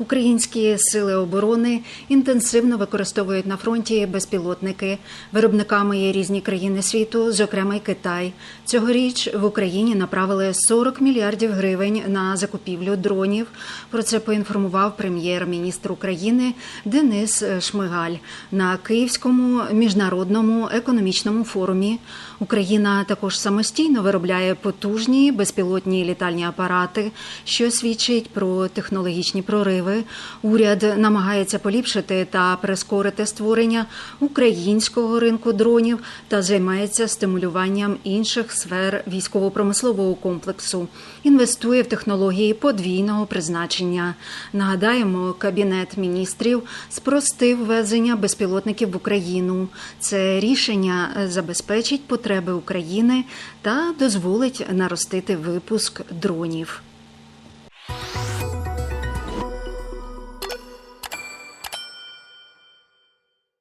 Українські сили оборони інтенсивно використовують на фронті безпілотники. Виробниками є різні країни світу, зокрема й Китай. Цьогоріч в Україні направили 40 мільярдів гривень на закупівлю дронів. Про це поінформував прем'єр-міністр України Денис Шмигаль на Київському міжнародному економічному форумі. Україна також самостійно виробляє потужні безпілотні літальні апарати, що свідчить про технологічні прориви. Уряд намагається поліпшити та прискорити створення українського ринку дронів та займається стимулюванням інших сфер військово-промислового комплексу. Інвестує в технології подвійного призначення. Нагадаємо, кабінет міністрів спростив ввезення безпілотників в Україну. Це рішення забезпечить потреби України та дозволить наростити випуск дронів.